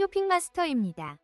쇼핑마스터입니다.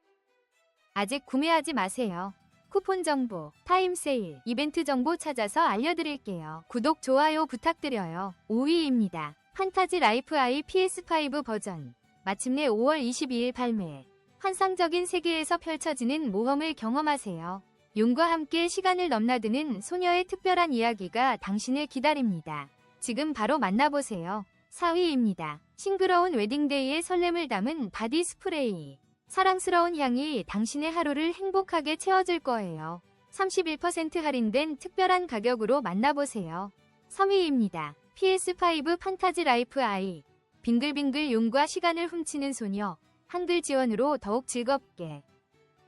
아직 구매하지 마세요. 쿠폰 정보, 타임 세일, 이벤트 정보 찾아서 알려드릴게요. 구독, 좋아요 부탁드려요. 5위입니다. 판타지 라이프 아이 PS5 버전. 마침내 5월 22일 발매. 환상적인 세계에서 펼쳐지는 모험을 경험하세요. 용과 함께 시간을 넘나드는 소녀의 특별한 이야기가 당신을 기다립니다. 지금 바로 만나보세요. 4위입니다. 싱그러운 웨딩데이의 설렘을 담은 바디 스프레이. 사랑스러운 향이 당신의 하루를 행복하게 채워줄 거예요. 31% 할인된 특별한 가격으로 만나보세요. 3위입니다. PS5 판타지 라이프 아이. 빙글빙글 용과 시간을 훔치는 소녀. 한글 지원으로 더욱 즐겁게.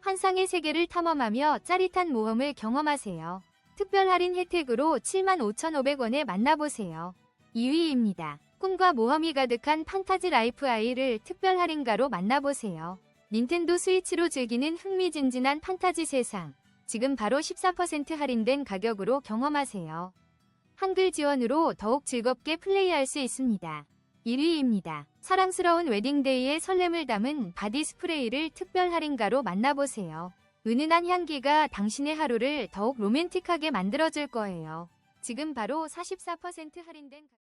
환상의 세계를 탐험하며 짜릿한 모험을 경험하세요. 특별 할인 혜택으로 75,500원에 만나보세요. 2위입니다. 꿈과 모험이 가득한 판타지 라이프 아이를 특별 할인가로 만나보세요. 닌텐도 스위치로 즐기는 흥미진진한 판타지 세상. 지금 바로 14% 할인된 가격으로 경험하세요. 한글 지원으로 더욱 즐겁게 플레이할 수 있습니다. 1위입니다. 사랑스러운 웨딩데이의 설렘을 담은 바디 스프레이를 특별 할인가로 만나보세요. 은은한 향기가 당신의 하루를 더욱 로맨틱하게 만들어줄 거예요. 지금 바로 44% 할인된 가-